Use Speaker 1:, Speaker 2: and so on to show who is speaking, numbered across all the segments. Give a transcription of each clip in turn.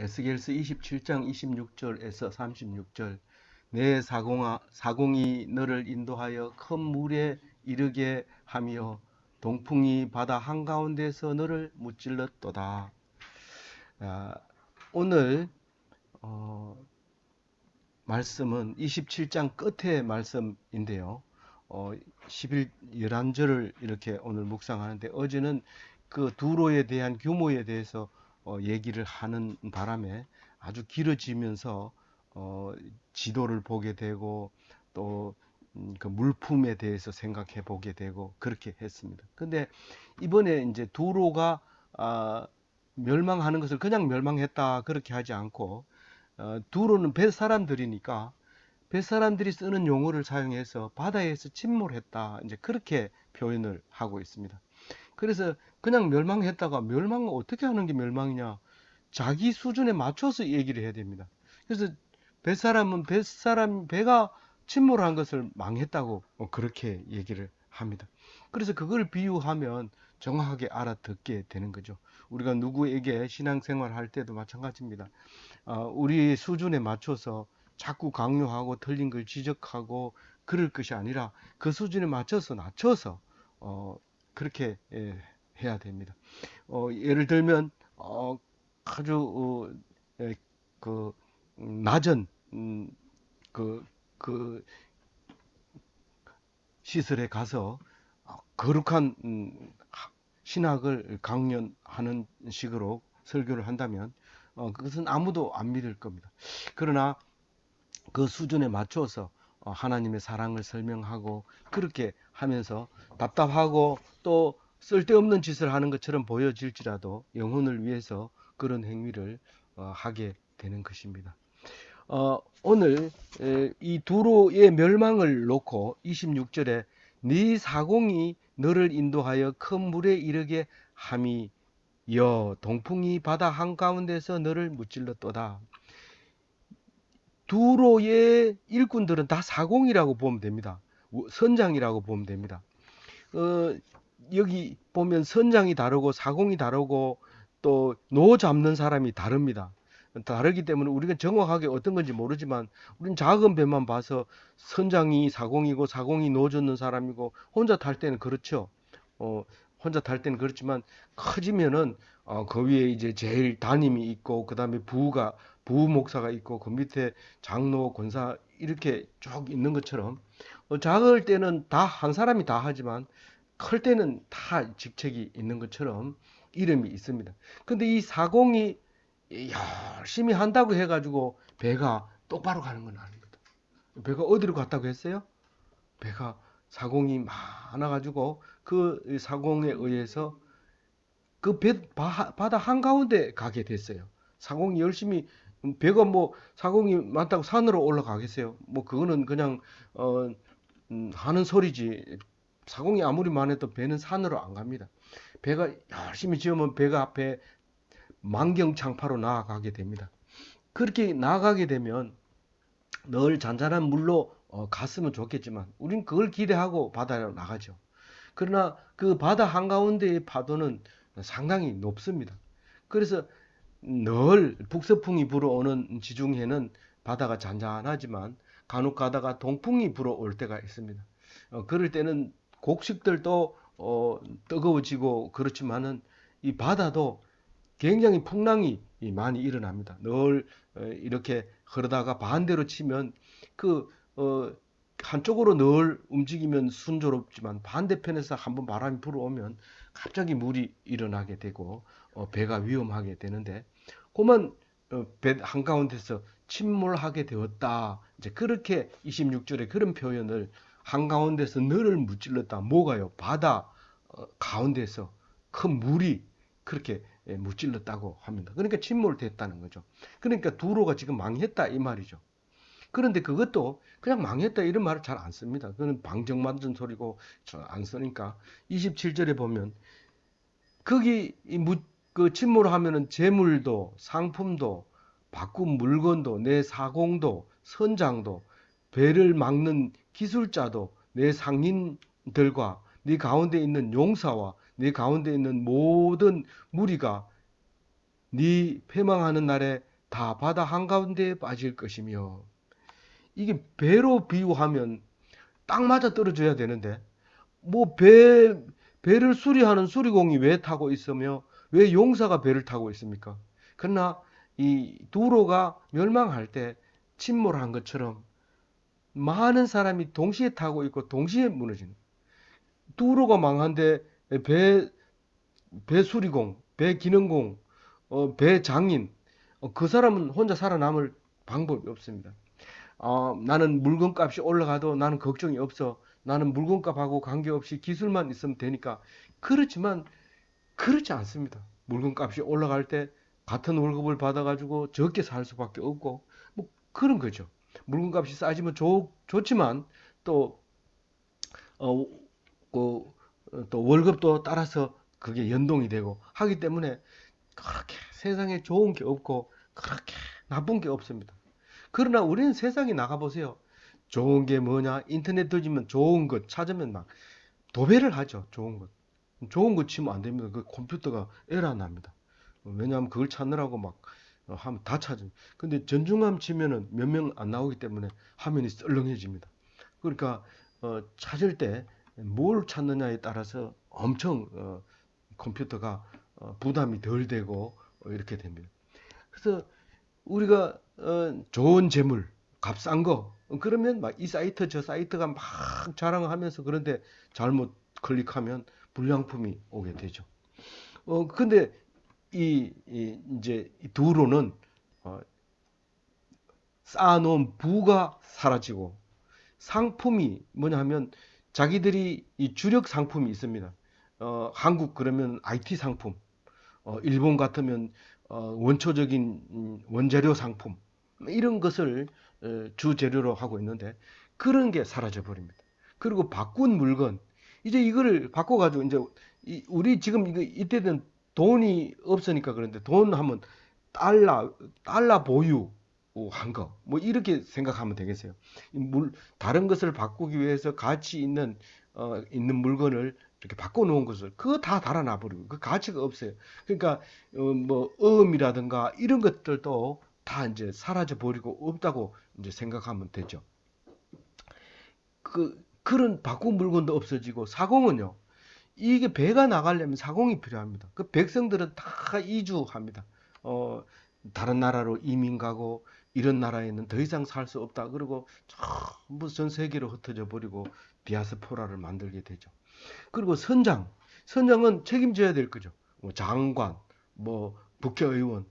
Speaker 1: 에스겔서 27장 26절에서 36절 내 사공아 사공이 너를 인도하여 큰 물에 이르게 하며 동풍이 바다 한가운데서 너를 무찔렀도다. 아, 오늘 어, 말씀은 27장 끝의 말씀인데요. 어, 11, 11절을 이렇게 오늘 묵상하는데 어제는 그 두로에 대한 규모에 대해서 어, 얘기를 하는 바람에 아주 길어지면서 어, 지도를 보게 되고 또 음, 그 물품에 대해서 생각해 보게 되고 그렇게 했습니다. 근데 이번에 이제 두로가 아, 멸망하는 것을 그냥 멸망했다 그렇게 하지 않고 어, 두로는 배 사람들이니까 배 사람들이 쓰는 용어를 사용해서 바다에서 침몰했다 이제 그렇게 표현을 하고 있습니다. 그래서 그냥 멸망했다가 멸망은 어떻게 하는 게 멸망이냐? 자기 수준에 맞춰서 얘기를 해야 됩니다. 그래서 뱃사람은 뱃사람 배가 침몰한 것을 망했다고 뭐 그렇게 얘기를 합니다. 그래서 그걸 비유하면 정확하게 알아듣게 되는 거죠. 우리가 누구에게 신앙생활 할 때도 마찬가지입니다. 어, 우리 수준에 맞춰서 자꾸 강요하고 틀린 걸 지적하고 그럴 것이 아니라 그 수준에 맞춰서 낮춰서 어, 그렇게 예, 해야 됩니다. 어, 예를 들면 어, 아주 어, 예, 그 음, 낮은 음, 그, 그 시설에 가서 어, 거룩한 음, 하- 신학을 강연하는 식으로 설교를 한다면 어, 그것은 아무도 안 믿을 겁니다. 그러나 그 수준에 맞춰서 어, 하나님의 사랑을 설명하고 그렇게 하면서 답답하고 또 쓸데없는 짓을 하는 것처럼 보여질지라도 영혼을 위해서 그런 행위를 어, 하게 되는 것입니다. 어, 오늘 에, 이 두로의 멸망을 놓고 26절에 네 사공이 너를 인도하여 큰 물에 이르게 함이 여 동풍이 바다 한가운데서 너를 무찔렀도다. 두로의 일꾼들은 다 사공이라고 보면 됩니다. 선장이라고 보면 됩니다. 어, 여기 보면 선장이 다르고 사공이 다르고 또 노 잡는 사람이 다릅니다. 다르기 때문에 우리가 정확하게 어떤 건지 모르지만 우리는 작은 배만 봐서 선장이 사공이고 사공이 노 젓는 사람이고 혼자 탈 때는 그렇죠. 어, 혼자 탈 때는 그렇지만 커지면은 어, 그 위에 이제 제일 담임이 있고 그 다음에 부가 부부 목사가 있고 그 밑에 장로 권사 이렇게 쭉 있는 것처럼 어, 작을 때는 다 한 사람이 다 하지만 클 때는 다 직책이 있는 것처럼 이름이 있습니다. 근데 이 사공이 열심히 한다고 해가지고 배가 똑바로 가는 건 아닙니다. 배가 어디로 갔다고 했어요? 배가 사공이 많아가지고 그 사공에 의해서 그 배, 바다 한가운데 가게 됐어요. 사공이 열심히 배가 뭐 사공이 많다고 산으로 올라가겠어요? 뭐 그거는 그냥 어 음, 하는 소리지. 사공이 아무리 많아도 배는 산으로 안 갑니다. 배가 열심히 지으면 배가 앞에 만경창파로 나아가게 됩니다. 그렇게 나아가게 되면 늘 잔잔한 물로 어, 갔으면 좋겠지만 우린 그걸 기대하고 바다로 나가죠. 그러나 그 바다 한가운데의 파도는 상당히 높습니다. 그래서 늘 북서풍이 불어오는 지중해는 바다가 잔잔하지만 간혹 가다가 동풍이 불어올 때가 있습니다. 어, 그럴 때는 곡식들도 어, 뜨거워지고 그렇지만은 이 바다도 굉장히 풍랑이 많이 일어납니다. 늘 어, 이렇게 흐르다가 반대로 치면 그 어, 한쪽으로 늘 움직이면 순조롭지만 반대편에서 한번 바람이 불어오면 갑자기 물이 일어나게 되고 어, 배가 위험하게 되는데 그만 어, 배 한가운데서 침몰하게 되었다. 이제 그렇게 26절에 그런 표현을 한가운데서 너를 무찔렀다. 뭐가요? 바다 어, 가운데서 큰 물이 그렇게 예, 무찔렀다고 합니다. 그러니까 침몰됐다는 거죠. 그러니까 두로가 지금 망했다 이 말이죠. 그런데 그것도 그냥 망했다 이런 말을 잘 안 씁니다. 그건 방정맞은 소리고 잘안 쓰니까 27절에 보면 거기 그 침몰하면은 재물도 상품도 바꾼 물건도 내 사공도 선장도 배를 막는 기술자도 내 상인들과 네 가운데 있는 용사와 네 가운데 있는 모든 무리가 네 패망하는 날에 다 바다 한가운데에 빠질 것이며 이게 배로 비유하면 딱 맞아 떨어져야 되는데 뭐 배 배를 수리하는 수리공이 왜 타고 있으며 왜 용사가 배를 타고 있습니까? 그러나 이 두로가 멸망할 때 침몰한 것처럼 많은 사람이 동시에 타고 있고 동시에 무너지는 두로가 망한데 배, 배 수리공, 배 기능공, 어, 배 장인 어, 그 사람은 혼자 살아남을 방법이 없습니다. 어, 나는 물건값이 올라가도 나는 걱정이 없어. 나는 물건값하고 관계없이 기술만 있으면 되니까. 그렇지만 그렇지 않습니다. 물건값이 올라갈 때 같은 월급을 받아가지고 적게 살 수밖에 없고 뭐 그런 거죠. 물건값이 싸지면 좋, 좋지만 또 어, 그, 어, 또 월급도 따라서 그게 연동이 되고 하기 때문에 그렇게 세상에 좋은 게 없고 그렇게 나쁜 게 없습니다. 그러나 우리는 세상에 나가보세요. 좋은 게 뭐냐? 인터넷 뒤지면 좋은 것 찾으면 막 도배를 하죠. 좋은 것. 좋은 거 치면 안 됩니다. 그 컴퓨터가 에러 납니다. 왜냐하면 그걸 찾느라고 막 하면 다 찾아요. 근데 전중함 치면은 몇 명 안 나오기 때문에 화면이 썰렁해집니다. 그러니까 어, 찾을 때 뭘 찾느냐에 따라서 엄청 어, 컴퓨터가 어, 부담이 덜 되고 어, 이렇게 됩니다. 그래서 우리가 어, 좋은 재물, 값싼 거 그러면 막 이 사이트 저 사이트가 막 자랑하면서 그런데 잘못 클릭하면 불량품이 오게 되죠. 어 근데 이, 이 이제 이 두로는 어, 쌓아놓은 부가 사라지고 상품이 뭐냐 하면 자기들이 이 주력 상품이 있습니다. 어, 한국 그러면 IT 상품, 어, 일본 같으면 어, 원초적인 음, 원재료 상품 이런 것을 어, 주재료로 하고 있는데 그런 게 사라져 버립니다. 그리고 바꾼 물건 이제 이거를 바꿔가지고 이제 이- 우리 지금 이거 이때는 돈이 없으니까 그런데 돈 하면 달러 달러 보유 한 거 뭐 이렇게 생각하면 되겠어요. 이물 다른 것을 바꾸기 위해서 가치 있는 어 있는 물건을 이렇게 바꿔 놓은 것을 그거 다 달아놔 버리고 그 가치가 없어요. 그러니까 어 뭐 어음이라든가 이런 것들도 다 이제 사라져 버리고 없다고 이제 생각하면 되죠. 그 그런 바꾼 물건도 없어지고 사공은요. 이게 배가 나가려면 사공이 필요합니다. 그 백성들은 다 이주합니다. 어, 다른 나라로 이민 가고 이런 나라에는 더 이상 살 수 없다. 그리고 전부 전 세계로 흩어져 버리고 디아스포라를 만들게 되죠. 그리고 선장, 선장은 책임져야 될 거죠. 뭐 장관, 뭐 국회의원,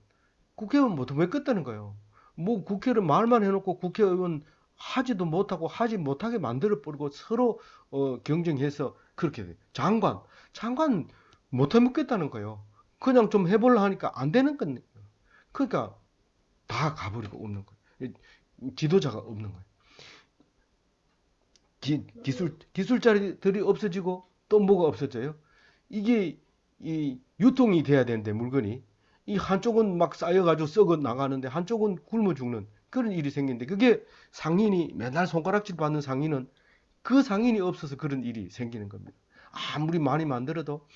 Speaker 1: 국회의원 뭐왜 껐다는 거예요. 뭐 국회를 말만 해놓고 국회의원 하지도 못하고 하지 못하게 만들어 버리고 서로 어, 경쟁해서 그렇게 돼. 장관, 장관 못 해먹겠다는 거예요. 그냥 좀 해볼라 하니까 안 되는 건데. 그러니까 다 가버리고 없는 거예요. 이- 지도자가 없는 거예요. 기, 기술 기술자들이 없어지고 또 뭐가 없어져요? 이게 이 유통이 돼야 되는데 물건이 이 한쪽은 막 쌓여가지고 썩어 나가는데 한쪽은 굶어 죽는 그런 일이 생기는데 그게 상인이 맨날 손가락질 받는 상인은 그 상인이 없어서 그런 일이 생기는 겁니다. 아무리 많이 만들어도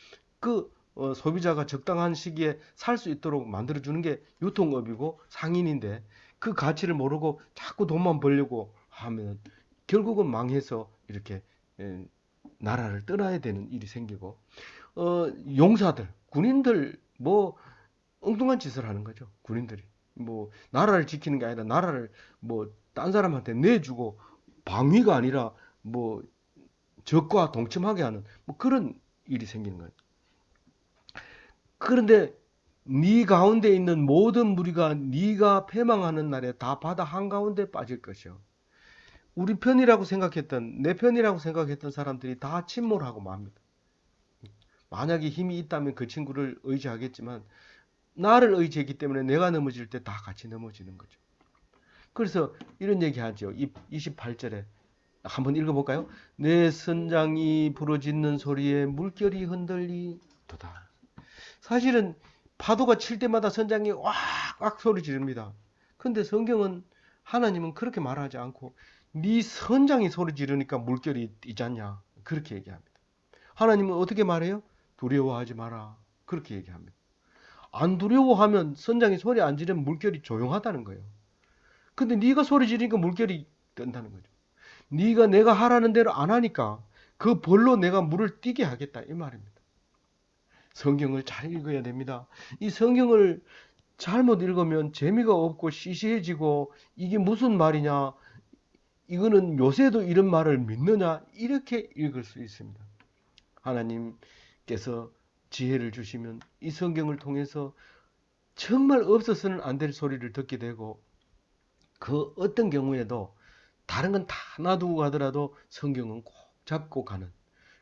Speaker 1: 그 어, 소비자가 적당한 시기에 살 수 있도록 만들어주는 게 유통업이고 상인인데 그 가치를 모르고 자꾸 돈만 벌려고 하면 결국은 망해서 이렇게 에, 나라를 떠나야 되는 일이 생기고 어, 용사들, 군인들 뭐 엉뚱한 짓을 하는 거죠. 군인들이 뭐 나라를 지키는 게 아니라 나라를 뭐 딴 사람한테 내주고 방위가 아니라 뭐 적과 동침하게 하는 뭐 그런 일이 생기는 거예요. 그런데 네 가운데 있는 모든 무리가 네가 패망하는 날에 다 바다 한가운데 빠질 것이요. 우리 편이라고 생각했던 내 편이라고 생각했던 사람들이 다 침몰하고 맙니다. 만약에 힘이 있다면 그 친구를 의지하겠지만 나를 의지했기 때문에 내가 넘어질 때 다 같이 넘어지는 거죠. 그래서 이런 얘기 하죠. 28절에 한번 읽어볼까요? 내 선장이 부러지는 소리에 물결이 흔들리도다. 사실은 파도가 칠 때마다 선장이 왁왁 소리 지릅니다. 근데 성경은 하나님은 그렇게 말하지 않고 네 선장이 소리 지르니까 물결이 있잖냐 그렇게 얘기합니다. 하나님은 어떻게 말해요? 두려워하지 마라 그렇게 얘기합니다. 안 두려워하면 선장이 소리 안 지르면 물결이 조용하다는 거예요. 근데 네가 소리 지르니까 물결이 뜬다는 거죠. 네가 내가 하라는 대로 안 하니까 그 벌로 내가 물을 뛰게 하겠다 이 말입니다. 성경을 잘 읽어야 됩니다. 이 성경을 잘못 읽으면 재미가 없고 시시해지고 이게 무슨 말이냐 이거는 요새도 이런 말을 믿느냐 이렇게 읽을 수 있습니다. 하나님께서 지혜를 주시면 이 성경을 통해서 정말 없어서는 안 될 소리를 듣게 되고 그 어떤 경우에도 다른 건 다 놔두고 가더라도 성경은 꼭 잡고 가는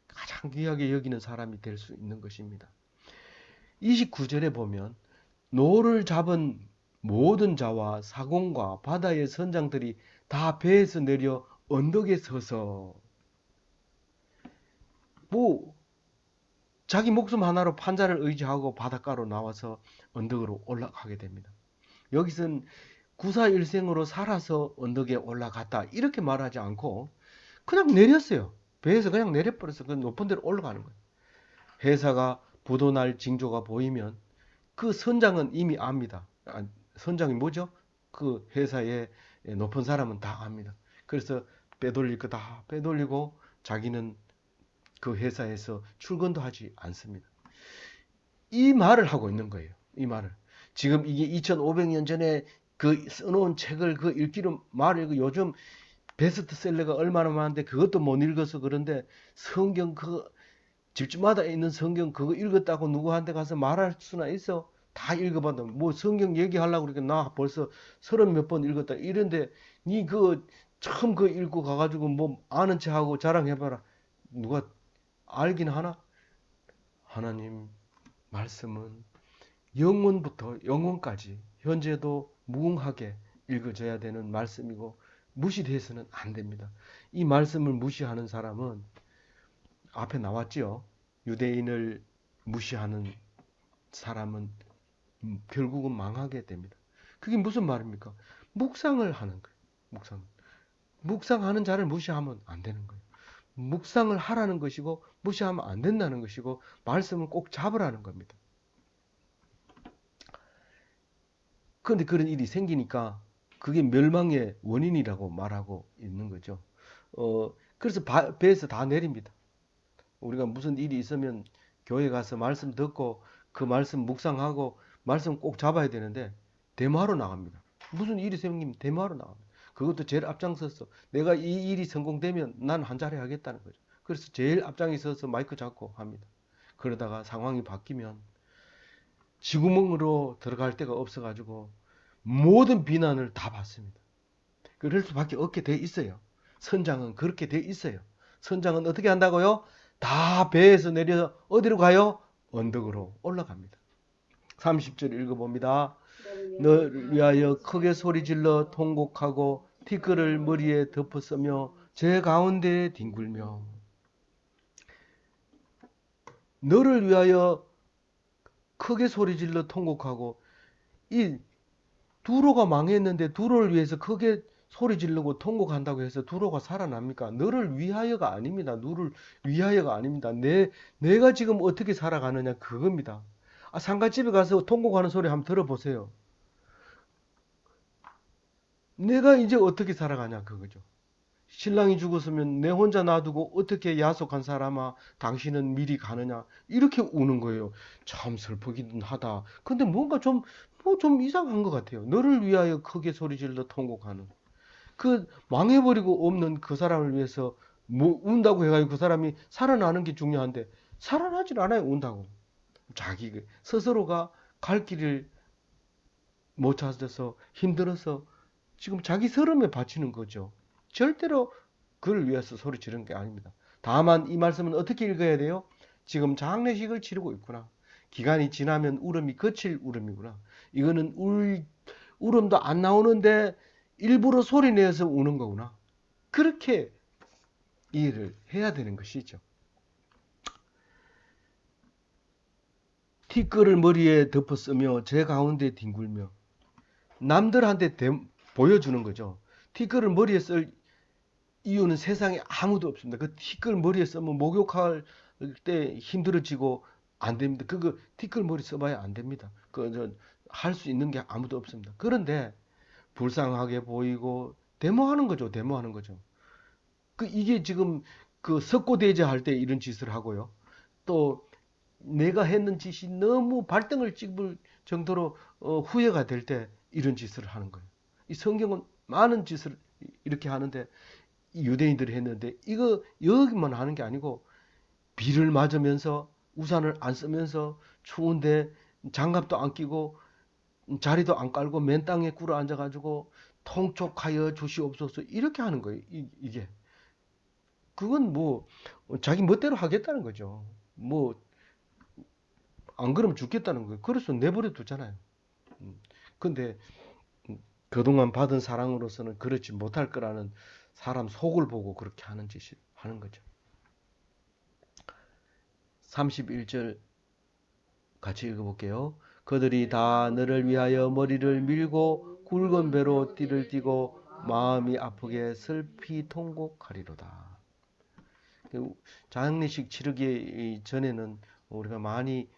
Speaker 1: 가장 귀하게 여기는 사람이 될 수 있는 것입니다. 29절에 보면 노를 잡은 모든 자와 사공과 바다의 선장들이 다 배에서 내려 언덕에 서서 뭐 자기 목숨 하나로 판자를 의지하고 바닷가로 나와서 언덕으로 올라가게 됩니다. 여기선 구사일생으로 살아서 언덕에 올라갔다 이렇게 말하지 않고 그냥 내렸어요. 배에서 그냥 내려버려서 그 높은 데로 올라가는 거예요. 회사가 부도날 징조가 보이면 그 선장은 이미 압니다. 아, 선장이 뭐죠? 그 회사의 높은 사람은 다 압니다. 그래서 빼돌릴 거 다 빼돌리고 자기는 그 회사에서 출근도 하지 않습니다. 이 말을 하고 있는 거예요. 이 말을. 지금 이게 2500년 전에 그 써놓은 책을 그 읽기로 말을 읽고 요즘 베스트셀러가 얼마나 많은데 그것도 못 읽어서 그런데 성경 그 집집마다 있는 성경 그거 읽었다고 누구한테 가서 말할 수나 있어? 다 읽어봐도 뭐 성경 얘기하려고 그러니까 나 벌써 서른 몇 번 읽었다 이런데 니 그 처음 그 읽고 가가지고 뭐 아는 체하고 자랑해봐라 누가 알긴 하나? 하나님 말씀은 영원부터 영원까지 현재도 무궁하게 읽어져야 되는 말씀이고 무시돼서는 안 됩니다. 이 말씀을 무시하는 사람은 앞에 나왔지요. 유대인을 무시하는 사람은 결국은 망하게 됩니다. 그게 무슨 말입니까? 묵상을 하는 거예요. 묵상. 묵상하는 자를 무시하면 안 되는 거예요. 묵상을 하라는 것이고 무시하면 안 된다는 것이고 말씀을 꼭 잡으라는 겁니다. 그런데 그런 일이 생기니까 그게 멸망의 원인이라고 말하고 있는 거죠. 어, 그래서 바, 배에서 다 내립니다. 우리가 무슨 일이 있으면 교회 가서 말씀 듣고 그 말씀 묵상하고 말씀 꼭 잡아야 되는데 대마로 나갑니다. 무슨 일이 생기면 대마로 나갑니다. 그것도 제일 앞장서서 내가 이 일이 성공되면 난 한 자리 하겠다는 거죠. 그래서 제일 앞장에 서서 마이크 잡고 합니다. 그러다가 상황이 바뀌면 지구멍으로 들어갈 데가 없어가지고 모든 비난을 다 받습니다. 그럴 수밖에 없게 돼 있어요. 선장은 그렇게 돼 있어요. 선장은 어떻게 한다고요? 다 배에서 내려서 어디로 가요? 언덕으로 올라갑니다. 30절 읽어봅니다. 너를 위하여 크게 소리질러 통곡하고 티끌을 머리에 덮어쓰며 제 가운데 뒹굴며 너를 위하여 크게 소리 질러 통곡하고 이 두로가 망했는데 두로를 위해서 크게 소리 지르고 통곡한다고 해서 두로가 살아납니까? 너를 위하여가 아닙니다. 너를 위하여가 아닙니다. 내 내가 지금 어떻게 살아가느냐 그겁니다. 아, 상가집에 가서 통곡하는 소리 한번 들어보세요. 내가 이제 어떻게 살아가냐 그거죠. 신랑이 죽었으면 내 혼자 놔두고 어떻게 야속한 사람아 당신은 미리 가느냐 이렇게 우는 거예요. 참 슬프긴 하다. 근데 뭔가 좀 뭐 좀 이상한 것 같아요. 너를 위하여 크게 소리질러 통곡하는 그 망해버리고 없는 그 사람을 위해서 뭐 운다고 해가지고 그 사람이 살아나는 게 중요한데 살아나질 않아요 운다고 자기 그 스스로가 갈 길을 못 찾아서 힘들어서 지금 자기 서름에 바치는 거죠. 절대로 그를 위해서 소리 지르는 게 아닙니다. 다만 이 말씀은 어떻게 읽어야 돼요? 지금 장례식을 치르고 있구나. 기간이 지나면 울음이 거칠 울음이구나. 이거는 울, 울음도 안 나오는데 일부러 소리 내서 우는 거구나. 그렇게 이해를 해야 되는 것이죠. 티끌을 머리에 덮어 쓰며 제 가운데 뒹굴며 남들한테 대, 보여주는 거죠. 티끌을 머리에 쓸 이유는 세상에 아무도 없습니다. 그 티끌 머리에 쓰면 목욕할 때 힘들어지고 안 됩니다. 그거 티끌 머리 써봐야 안 됩니다. 그할 수 있는 게 아무도 없습니다. 그런데 불쌍하게 보이고 데모하는 거죠. 데모하는 거죠. 그 이게 지금 그 석고대제 할 때 이런 짓을 하고요. 또 내가 했는 짓이 너무 발등을 찍을 정도로 어, 후회가 될 때 이런 짓을 하는 거예요. 이 성경은 많은 짓을 이렇게 하는데 유대인들이 했는데 이거 여기만 하는 게 아니고 비를 맞으면서 우산을 안 쓰면서 추운데 장갑도 안 끼고 자리도 안 깔고 맨 땅에 꿇어 앉아가지고 통촉하여 주시옵소서 이렇게 하는 거예요. 이, 이게 그건 뭐 자기 멋대로 하겠다는 거죠. 뭐 안 그러면 죽겠다는 거예요. 그래서 내버려 두잖아요. 음, 근데 그동안 받은 사랑으로서는 그렇지 못할 거라는 사람 속을 보고 그렇게 하는 짓이 하는 거죠. 31절 같이 읽어볼게요. 그들이 다 너를 위하여 머리를 밀고 굵은 배로 띠를 띠고 마음이 아프게 슬피 통곡하리로다. 그 장례식 치르기 전에는 우리가 많이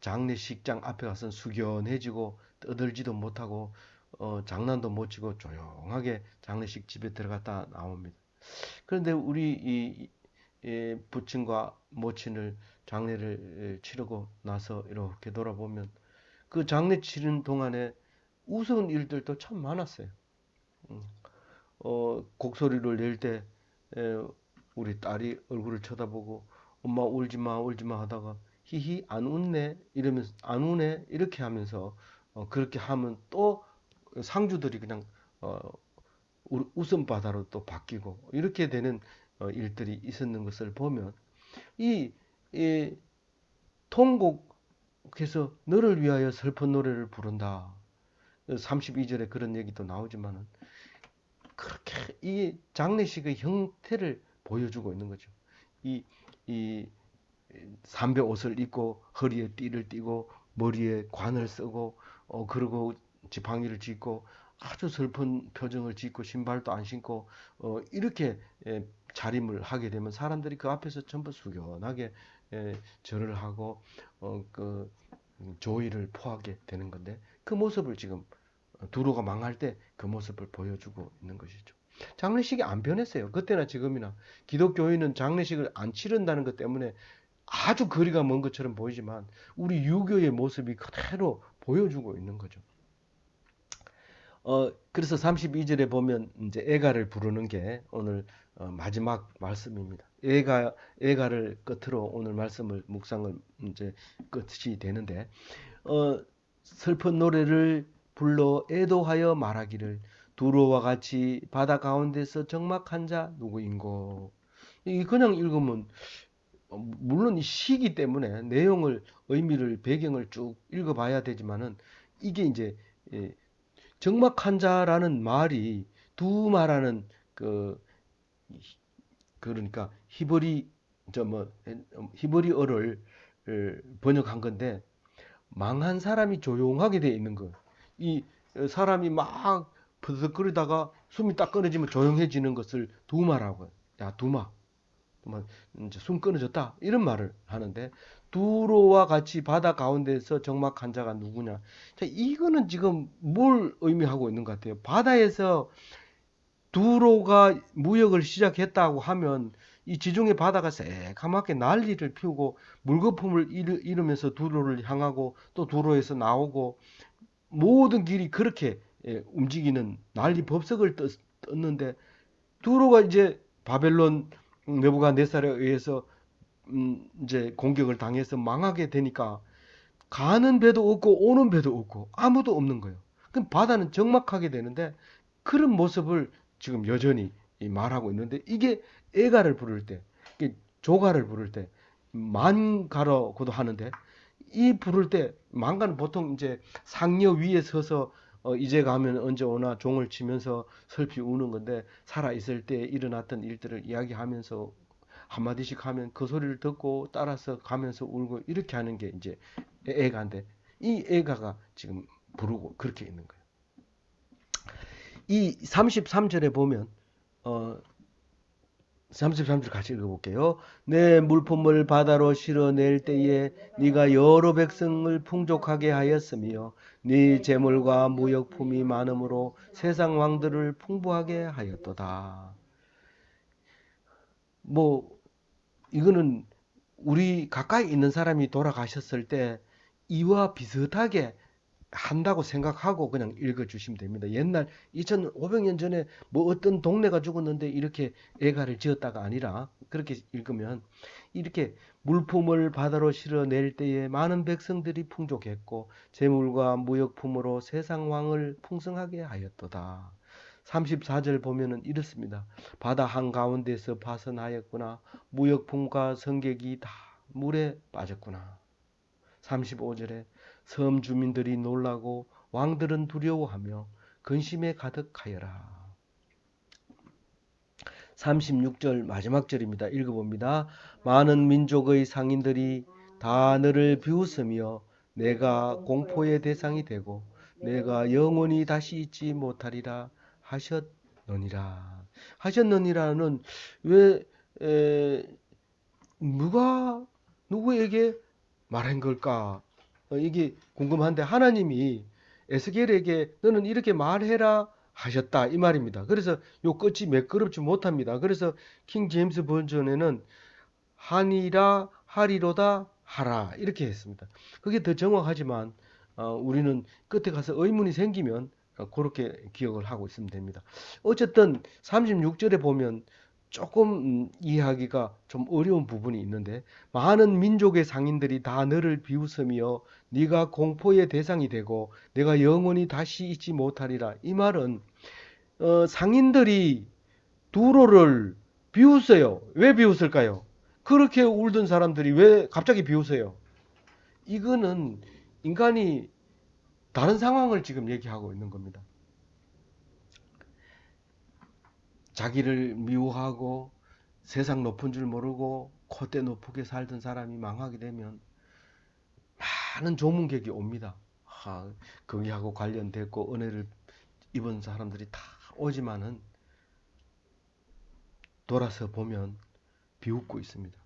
Speaker 1: 장례식장 앞에 가서 숙연해지고 떠들지도 못하고 어, 장난도 못 치고 조용하게 장례식 집에 들어갔다 나옵니다. 그런데 우리 이, 이 부친과 모친을 장례를 치르고 나서 이렇게 돌아보면 그 장례 치는 동안에 우스운 일들도 참 많았어요. 음, 어, 곡소리를 낼 때 우리 딸이 얼굴을 쳐다보고 엄마 울지 마 울지 마 하다가 히히 안 웃네 이러면서 안 우네 이렇게 하면서 어, 그렇게 하면 또 상주들이 그냥 어, 웃음 바다로 또 바뀌고 이렇게 되는 어, 일들이 있었는 것을 보면 이, 이 통곡해서 너를 위하여 슬픈 노래를 부른다. 32절에 그런 얘기도 나오지만은 그렇게 이 장례식의 형태를 보여주고 있는 거죠. 이, 이 삼배 옷을 입고 허리에 띠를 띠고 머리에 관을 쓰고 어 그리고 지팡이를 짚고 아주 슬픈 표정을 짓고 신발도 안 신고 어 이렇게 예, 자림을 하게 되면 사람들이 그 앞에서 전부 숙연하게 예, 절을 하고 어 그 조의를 포하게 되는 건데 그 모습을 지금 두로가 망할 때 그 모습을 보여주고 있는 것이죠. 장례식이 안 변했어요. 그때나 지금이나 기독교인은 장례식을 안 치른다는 것 때문에 아주 거리가 먼 것처럼 보이지만 우리 유교의 모습이 그대로 보여주고 있는 거죠. 어, 그래서 32절에 보면 이제 애가를 부르는 게 오늘 어, 마지막 말씀입니다. 애가 애가를 끝으로 오늘 말씀을 묵상을 이제 끝이 되는데 어, 슬픈 노래를 불러 애도하여 말하기를 두로와 같이 바다 가운데서 적막한 자 누구인고 이 그냥 읽으면 어, 물론 이 시기 때문에 내용을 의미를 배경을 쭉 읽어봐야 되지만은 이게 이제 예, 적막한 자라는 말이 두 말하는 그 그러니까 히브리 저뭐 히브리어를 번역한 건데 망한 사람이 조용하게 돼 있는 거. 이 사람이 막 버석거리다가 숨이 딱 끊어지면 조용해지는 것을 두마라고. 야 두마. 뭐 이제 숨 끊어졌다 이런 말을 하는데 두로와 같이 바다 가운데서 적막한 자가 누구냐? 자, 이거는 지금 뭘 의미하고 있는 것 같아요? 바다에서 두로가 무역을 시작했다고 하면 이 지중해 바다가 새카맣게 난리를 피우고 물거품을 일으면서 두로를 향하고 또 두로에서 나오고 모든 길이 그렇게 예, 움직이는 난리 법석을 떴는데 두로가 이제 바벨론 네부갓네살에 의해서 음 이제 공격을 당해서 망하게 되니까 가는 배도 없고 오는 배도 없고 아무도 없는 거예요. 그럼 바다는 적막하게 되는데 그런 모습을 지금 여전히 말하고 있는데 이게 애가를 부를 때, 조가를 부를 때 만가라고도 하는데 이 부를 때 만가는 보통 이제 상녀 위에 서서 어, 이제 가면 언제 오나 종을 치면서 슬피 우는 건데 살아 있을 때 일어났던 일들을 이야기하면서 한마디씩 하면 그 소리를 듣고 따라서 가면서 울고 이렇게 하는 게 이제 애가인데 이 애가가 지금 부르고 그렇게 있는 거예요. 이 33절에 보면 어 33절 같이 읽어볼게요. 내 물품을 바다로 실어낼 때에 네가 여러 백성을 풍족하게 하였으며 네 재물과 무역품이 많음으로 세상 왕들을 풍부하게 하였도다. 뭐 이거는 우리 가까이 있는 사람이 돌아가셨을 때 이와 비슷하게 한다고 생각하고 그냥 읽어주시면 됩니다. 옛날 2500년 전에 뭐 어떤 동네가 죽었는데 이렇게 애가를 지었다가 아니라 그렇게 읽으면 이렇게 물품을 바다로 실어낼 때에 많은 백성들이 풍족했고 재물과 무역품으로 세상 왕을 풍성하게 하였도다. 34절 보면은 이렇습니다. 바다 한가운데서 파선하였구나. 무역품과 성객이 다 물에 빠졌구나. 35절에 섬 주민들이 놀라고 왕들은 두려워하며 근심에 가득하여라. 36절 마지막 절입니다. 읽어봅니다. 많은 민족의 상인들이 다 너를 비웃으며 내가 공포의 대상이 되고 내가 영원히 다시 잊지 못하리라 하셨느니라. 하셨느니라는 왜 에, 누가 누구에게 말한 걸까? 어, 이게 궁금한데 하나님이 에스겔에게 너는 이렇게 말해라 하셨다 이 말입니다. 그래서 요 끝이 매끄럽지 못합니다. 그래서 킹 제임스 버전에는 하니라 하리로다 하라 이렇게 했습니다. 그게 더 정확하지만 어, 우리는 끝에 가서 의문이 생기면 어, 그렇게 기억을 하고 있으면 됩니다. 어쨌든 36절에 보면 조금 음, 이해하기가 좀 어려운 부분이 있는데 많은 민족의 상인들이 다 너를 비웃으며 네가 공포의 대상이 되고 내가 영원히 다시 잊지 못하리라. 이 말은 어, 상인들이 두로를 비웃어요. 왜 비웃을까요? 그렇게 울던 사람들이 왜 갑자기 비웃어요? 이거는 인간이 다른 상황을 지금 얘기하고 있는 겁니다. 자기를 미워하고 세상 높은 줄 모르고 콧대 높게 살던 사람이 망하게 되면 많은 조문객이 옵니다. 아, 거기하고 관련됐고 은혜를 입은 사람들이 다 오지만은 돌아서 보면 비웃고 있습니다.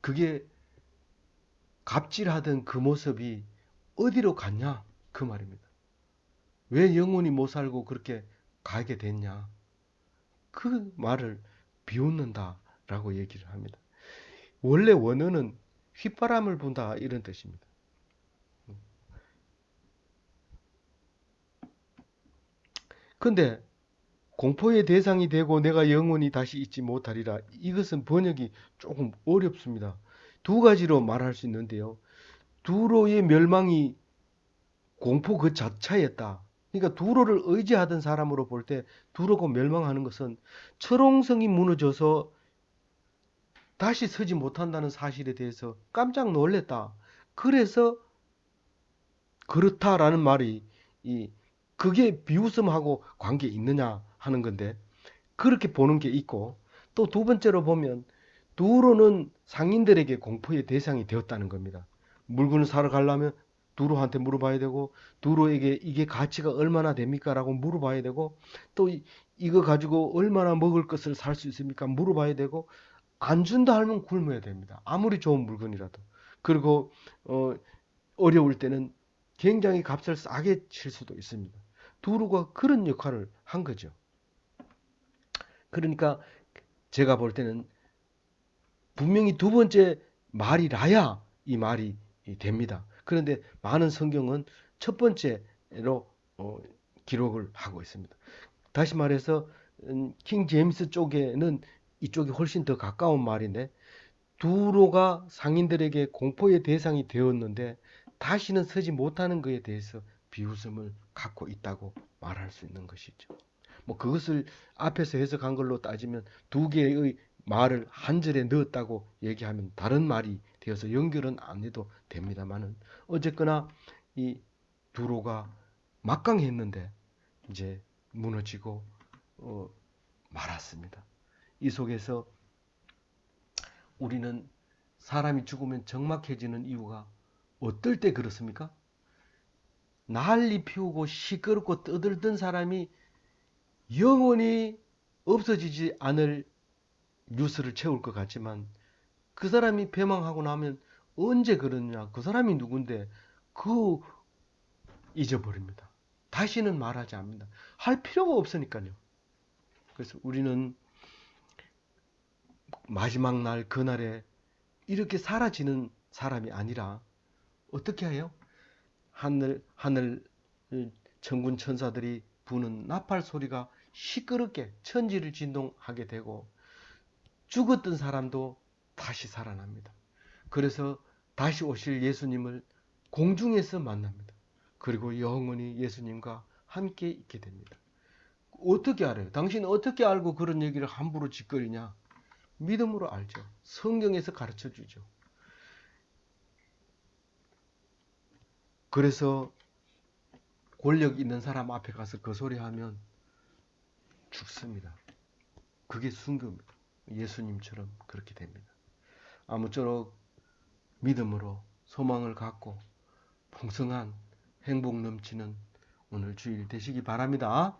Speaker 1: 그게 갑질하던 그 모습이 어디로 갔냐? 그 말입니다. 왜 영원히 못 살고 그렇게 가게 됐냐? 그 말을 비웃는다라고 얘기를 합니다. 원래 원어는 휘바람을 분다 이런 뜻입니다. 근데 공포의 대상이 되고 내가 영원히 다시 잊지 못하리라. 이것은 번역이 조금 어렵습니다. 두 가지로 말할 수 있는데요. 두로의 멸망이 공포 그 자체였다. 그러니까 두로를 의지하던 사람으로 볼 때 두로가 멸망하는 것은 철옹성이 무너져서 다시 서지 못한다는 사실에 대해서 깜짝 놀랐다. 그래서 그렇다라는 말이 이 그게 비웃음하고 관계 있느냐 하는 건데 그렇게 보는 게 있고 또 두 번째로 보면 두로는 상인들에게 공포의 대상이 되었다는 겁니다. 물건을 사러 가려면 두로한테 물어봐야 되고 두로에게 이게 가치가 얼마나 됩니까? 라고 물어봐야 되고 또 이, 이거 가지고 얼마나 먹을 것을 살 수 있습니까? 물어봐야 되고 안 준다 하면 굶어야 됩니다. 아무리 좋은 물건이라도. 그리고 어, 어려울 때는 굉장히 값을 싸게 칠 수도 있습니다. 두루가 그런 역할을 한 거죠. 그러니까 제가 볼 때는 분명히 두 번째 말이라야 이 말이 됩니다. 그런데 많은 성경은 첫 번째로 어, 기록을 하고 있습니다. 다시 말해서 음, 킹 제임스 쪽에는 이쪽이 훨씬 더 가까운 말인데 두로가 상인들에게 공포의 대상이 되었는데 다시는 서지 못하는 것에 대해서 비웃음을 갖고 있다고 말할 수 있는 것이죠. 뭐 그것을 앞에서 해석한 걸로 따지면 두 개의 말을 한 절에 넣었다고 얘기하면 다른 말이 되어서 연결은 안 해도 됩니다만은 어쨌거나 이 두로가 막강했는데 이제 무너지고 어, 말았습니다. 이 속에서 우리는 사람이 죽으면 적막해지는 이유가 어떨 때 그렇습니까? 난리 피우고 시끄럽고 떠들던 사람이 영원히 없어지지 않을 뉴스를 채울 것 같지만 그 사람이 패망하고 나면 언제 그러냐? 그 사람이 누군데? 그 잊어버립니다. 다시는 말하지 않습니다. 할 필요가 없으니까요. 그래서 우리는 마지막 날 그날에 이렇게 사라지는 사람이 아니라 어떻게 해요? 하늘 하늘 천군 천사들이 부는 나팔 소리가 시끄럽게 천지를 진동하게 되고 죽었던 사람도 다시 살아납니다. 그래서 다시 오실 예수님을 공중에서 만납니다. 그리고 영원히 예수님과 함께 있게 됩니다. 어떻게 알아요? 당신 어떻게 알고 그런 얘기를 함부로 짓거리냐? 믿음으로 알죠. 성경에서 가르쳐 주죠. 그래서 권력 있는 사람 앞에 가서 그 소리 하면 죽습니다. 그게 순교입니다. 예수님처럼 그렇게 됩니다. 아무쪼록 믿음으로 소망을 갖고 풍성한 행복 넘치는 오늘 주일 되시기 바랍니다.